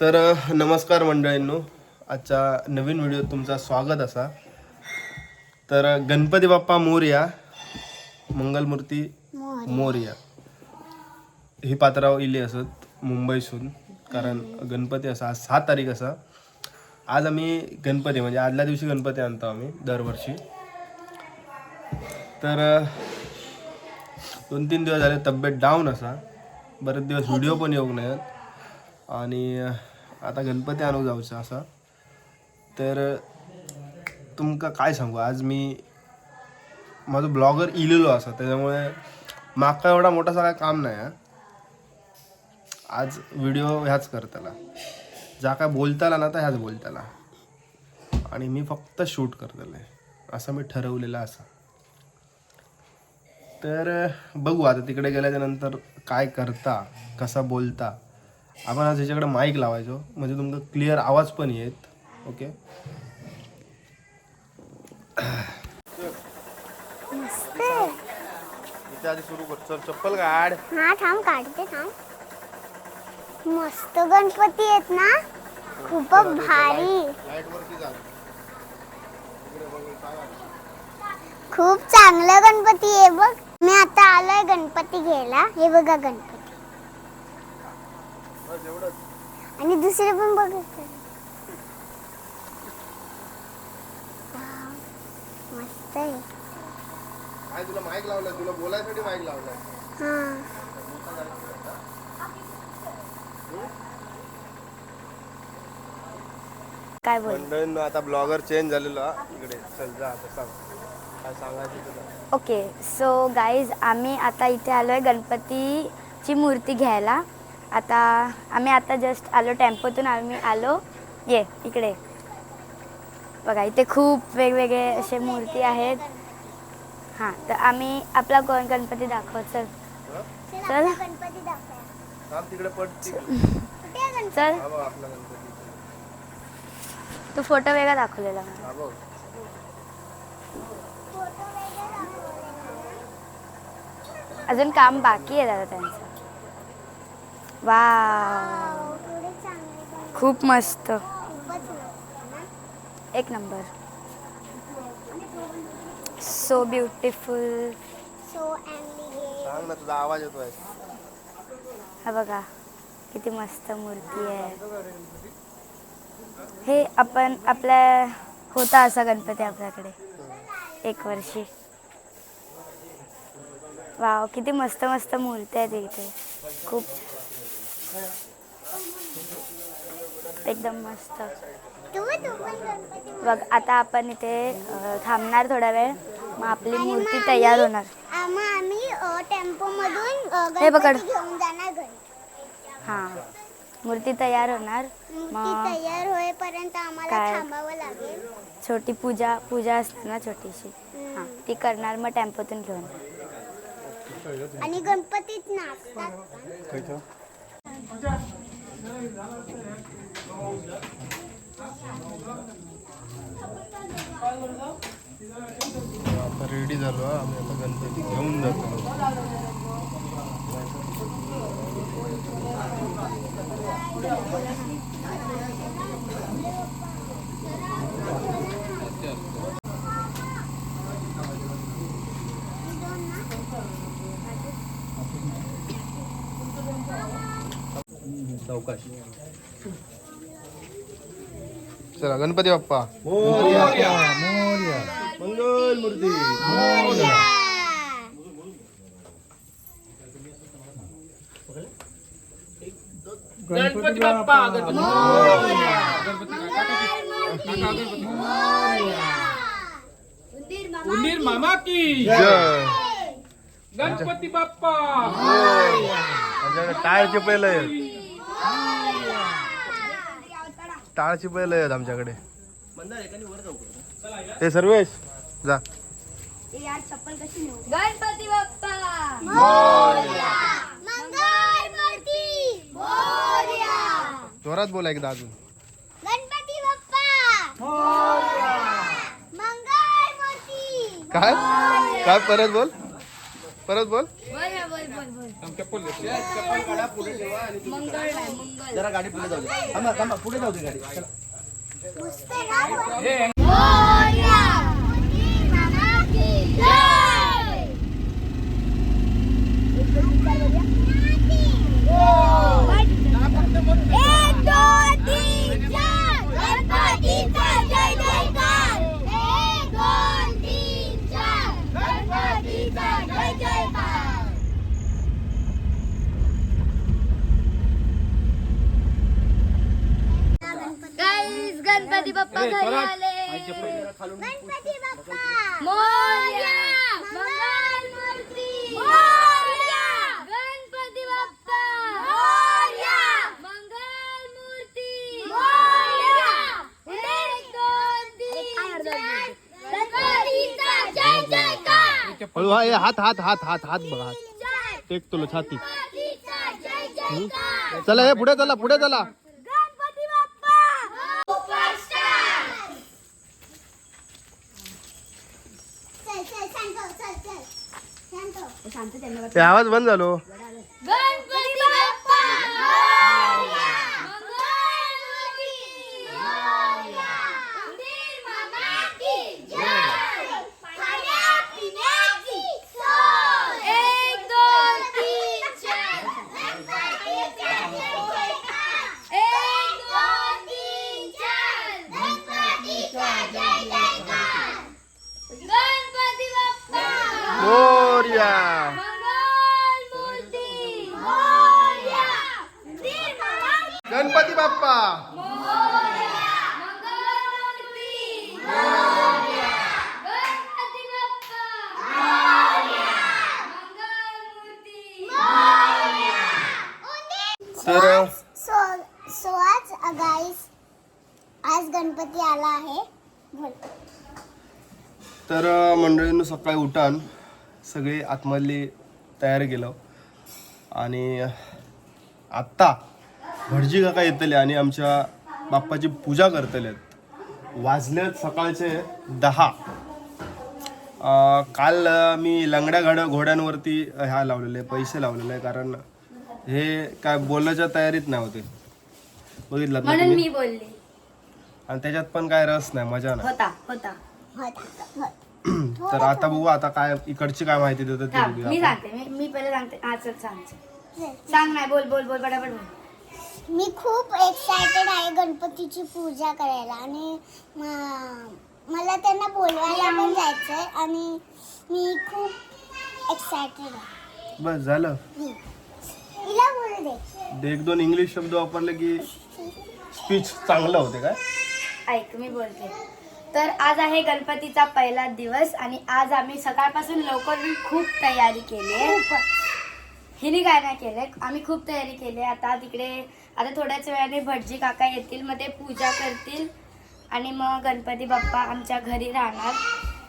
तर नमस्कार मंडळींनो. आजच्या नवीन व्हिडिओत तुमचं स्वागत असा. तर गणपती बाप्पा मोरया मंगलमूर्ती मोरया. ही पात्राव इली असत मुंबईसून कारण गणपती असा आज सात तारीख असा. आज आम्ही गणपती म्हणजे आदल्या दिवशी गणपती आणतो आम्ही दरवर्षी. तर दोन तीन दिवस झाले तब्येत डाऊन असा. बरेच दिवस व्हिडिओ पण येऊ नयेत. आणि आता गणपती आणू जाऊचा असा. तर तुमका काय सांगू? आज मी माझं ब्लॉगर इलेलो असा त्याच्यामुळे माका एवढा मोठासा काय काम नाही हा. आज व्हिडिओ ह्याच करताला. जा काय बोलताला ना तर ह्याच बोलताला. आणि मी फक्त शूट करतले असं मी ठरवलेलं असं. तर बघू आता तिकडे गेल्याच्यानंतर काय करता कसा बोलता. आपण आज ह्याच्याकडे माईक लावायचो. म्हणजे तुमका क्लिअर आवाज पण येत. ओके मस्त. इथे आधी सुरू कर. चल चप्पल काढ. हा थांब काढते थांब. मस्त गणपती आहेत ना? खूप भारी. लाइट वरती जा. खूप चांगलं गणपती आहे बघ. मी आता आलोय गणपती घ्यायला. हे बघा गणपती. एवढंच. आणि दुसरे पण बघत मस्त आहे. काय तुला माईक लावलाय? तुला बोलायसाठी माईक लावलाय. हा. काय बोल? आता ब्लॉगर चेंज झालेलो. इकडे चल जा आता सांग. काय सांगायचं तुला? ओके सो गाईज आम्ही आता इथे आलो आहे गणपतीची मूर्ती घ्यायला. आता आम्ही आता जस्ट आलो टेम्पोतून आम्ही आलो. ये इकडे. बघा इथे खूप वेगवेगळे असे मूर्ती आहेत. हां तर आम्ही आपला कोण गणपती दाखव चल. चल. चल तू फोटो वेगळा दाखवलेला अजून काम बाकी आहे दादा त्यांचं. वा. खूप मस्त. खूपच मस्त ना एक नंबर सो ब्युटिफुल तुझा आवाज येतोय. हा बघा किती मस्त मूर्ती आहे. हे आपण आपल्या होता असा गणपती आपल्याकडे एक वर्षी. वाव किती मस्त मस्त मूर्ती आहेत इथे. खूप एकदम मस्त. बघ. आता आपण इथे थांबणार थोडा वेळ. मग आपली मूर्ती तयार होणार. हे पकड. हां. मूर्ती तयार होणार. मग तयार होईपर्यंत आम्हाला काय? थांबावं लागेल. छोटी पूजा पूजा असते ना छोटीशी. हां ती करणार मग टेम्पोतून घेऊन. आणि गणपतीत नाचतात. आता रेडी झालो आम्ही आता गणपती घेऊन जातो. चौकाशी चला गणपती बाप्पा. मंगल मूर्ती. गणपती बाप्पा. उंदीर मामा की जय. गणपती बाप्पा पहिलं आहेत टाळची पहिलं आहेत आमच्याकडे. ते सर्वेश जा. गणपती बाप्पा! मंगलमूर्ती मोरया. जोरात बोला एकदा अजून. गणपती बाप्पा! मंगलमूर्ती काय? काय? परत बोल. परत बोल. चप्पल. जरा गाडी पुढे जाऊ दे थांबा थांबा पुढे जाऊ दे गाडी चला. हे मोरया उंदीर मामा की जय एक दोन तीन चार गणपतीचा जय जयकार एक दोन तीन चार गणपतीचा जय जयकार गाईज गणपती बाप्पा घरी परत. आले. गणपती बाप्पा. मोरया. मंगल मूर्ती. मोरया. गणपती बाप्पा. मोरया. मंगल मूर्ती. मोरया. एक दोन तीन चार. गणपतीचा जय जयकार हळू हा, हात हात हात हात हात बघा हात. जय. टेक तुला छाती. गणपतीचा जय जयकार चला हे पुढे चला पुढे चला गणपती बाप्पा सुपरस्टार चल चल शांत हो, आवाज बंद झालो. गणपती बाप्पा मोरया मंगल मूर्ती मोरया उंदीर मामा की जय खाण्यापिण्याची सोय एक दोन तीन चार गणपतीचा जय जयकार एक दोन तीन चार गणपतीचा जय जयकार गणपती बाप्पा मोर्या मंगल मूर्ती मोरया उंदीर मामा की गणपती बाप्पा गणपती बाप्पा तर सो सो आज गाईस आज गणपती आला आहे. बोल. तर मंडळींनो सकाळी उठान सगळी आतमधली तयार केलं आणि आत्ता भटजी काका येतले आणि आमच्या बाप्पाची पूजा करतले. वाजलेत सकाळचे दहा. काल मी लंगड्या घड घोड्यांवरती ह्या लावलेले पैसे लावलेले कारण हे काय बोलण्याच्या तयारीत नाही होते बघितलं ना म्हणून तुम्ही मी बोलली आणि त्याच्यात पण काय रस नाही मजा नाही होता होता होता होता. तर आता बघू आता काय इकडची काय माहिती देतात ते थांब, बघूया मी आपण. सांगते मी मी पहिले सांगते हा चल सांग. सांग नाही बोल बोल बोल बडाबड बोल मी खूप एक्सायटेड आहे गणपतीची पूजा करायला आणि म- मला त्यांना बोलवायला पण जायचंय आणि मी खूप एक्सायटेड आहे बस झालं हम्म. दे. एक दोन इंग्लिश शब्द वापरले की स्पीच चांगलं होते काय? ऐक मी बोलते. तर आज आहे गणपतीचा पहिला दिवस आणि आज आम्ही सकाळपासून लवकर खूप तयारी केली आहे. हिने काय नाही केलंय आम्ही खूप तयारी केली आहे. आता तिकडे आता थोड्याच वेळाने भटजी काका येतील मग ते पूजा करतील आणि मग गणपती बाप्पा आमच्या घरी राहणार.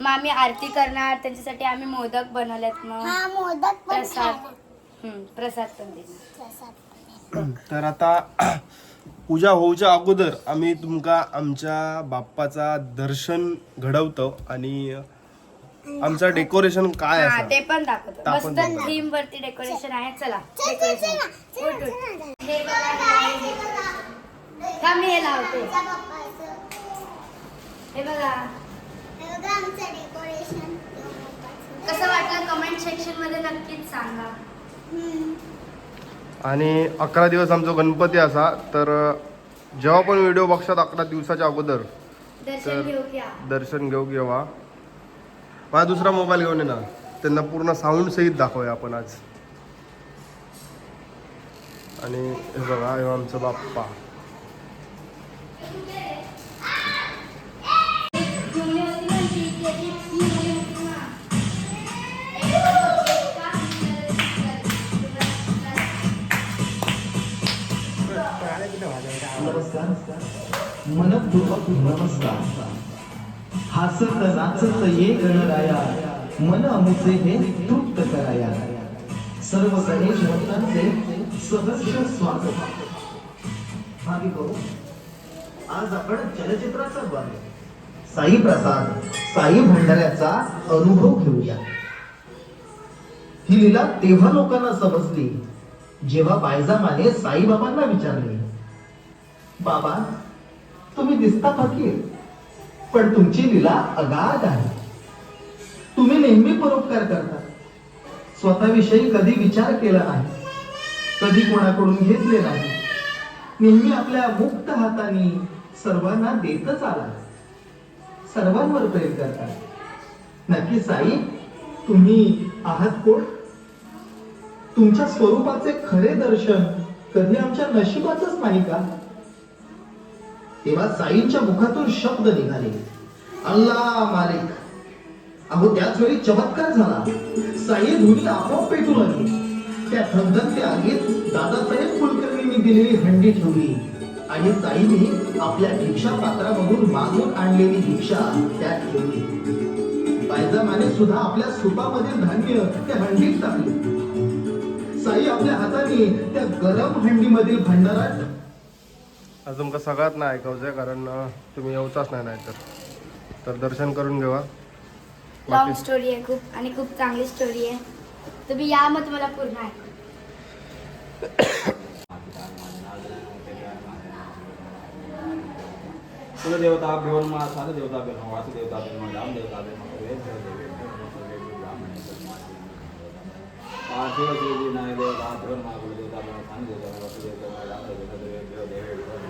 मग आम्ही आरती करणार त्यांच्यासाठी आम्ही मोदक बनवलेत मग. हा मोदक पण प्रसाद. प्रसाद पण देणार. तर आता पूजा होऊच्या अगोदर आम्ही तुमका आमच्या बाप्पाचा दर्शन घडवतो आणि आमचं डेकोरेशन काय हा असं? ते पण दाखवतो. मस्त. थीम वरती डेकोरेशन आहे. चला चल चल चल डेकोरेशन उठ. हे बघा हे बघा. थांब, मी हे लावते. हे बघा. हे बघा आमचं डेकोरेशन कसं वाटलं? कमेंट सेक्शनमध्ये नक्कीच सांगा. आणि अकरा दिवस आमचा गणपती असा तर जेव्हा पण व्हिडिओ बघतात अकरा दिवसाच्या अगोदर दर्शन तर- दर्शन घेऊ घेवा. माझा दुसरा मोबाईल घेऊन ये ना. त्यांना पूर्ण साऊंड सहित दाखवूया आपण आज. आणि हे बघा हे आमचा बाप्पा. नमस्कार. मनपूर्वक नमस्कार. हसत नाचत ये गणराया मन अमुचे हे तृप्त कराया. सर्व गणेश भक्तांचे सहर्ष स्वागत. भाविक आज आपण चलचित्राचा द्वारे साई प्रसाद साई भंडाऱ्याचा अनुभव घेऊया. ही लीला तेव्हा लोकांना समजली जेव्हा बायजामाने साईबाबांना विचारले बाबा तुम्ही दिसता फकीर पण तुमची लीला अगाध आहे. तुम्ही नेहमी परोपकार करता. स्वतःविषयी कधी विचार केला नाही कधी कोणाकडून घेतले नाही. नेहमी आपल्या मुक्त हाताने सर्वांना देतच आला सर्वांवर प्रेम करता नक्की साई तुम्ही आहात कोण? तुमच्या स्वरूपाचे खरे दर्शन कधी आमच्या नशिबातच नाही का? तेव्हा साईंच्या मुखातून शब्द निघाले. अल्ला मालिक. अहो त्याच वेळी चमत्कार झाला. साई धुनी आपोआप पेटू लागली. त्या धगधगत्या आगीत दादासाहेब कुलकर्णींनी दिलेली हंडी ठेवली. आणि साईने आपल्या भिक्षा पात्रामधून मागून आणलेली भिक्षा त्यात ठेवली. पायजामाने सुद्धा आपल्या सुपामधील धान्य त्या हंडीत टाकले. साई आपल्या हाताने त्या गरम हंडीमधील भंडारात आज तुमका सगळ्यात नाही ऐकवचंय कारण अं, तुम्ही येऊचाच नाही नाहीतर तर दर्शन करून घेवा लॉंग स्टोरी आहे खूप आणि खूप चांगली स्टोरी आहे तुम्ही या मग तुम्हाला पूर्ण ऐकू कुलदेवताभ्यो नमः साधदेवताभ्यो नमः वासुदेवताभ्यो नमः रामदेवताभ्यो नमः वेददेवताभ्यो नमः सर्वेभ्यो ब्राह्मणेभ्यो नमः पार्थिव देवी नाय देवताभ्यो नमः कुलदेवताभ्यो नमः साधदेवताभ्यो वासुदेवताभ्यो नमः रामदेवताभ्यो देवेभ्यो देवेभ्यो नमः लंबोदर सविक्त विघ्नाशो नाधिपा धूम्रकेतन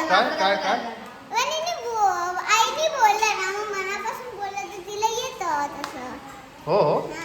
काय काय. काय आईने बोलला ना मग मनापासून बोललं तर तिला येतं तसं हो हा.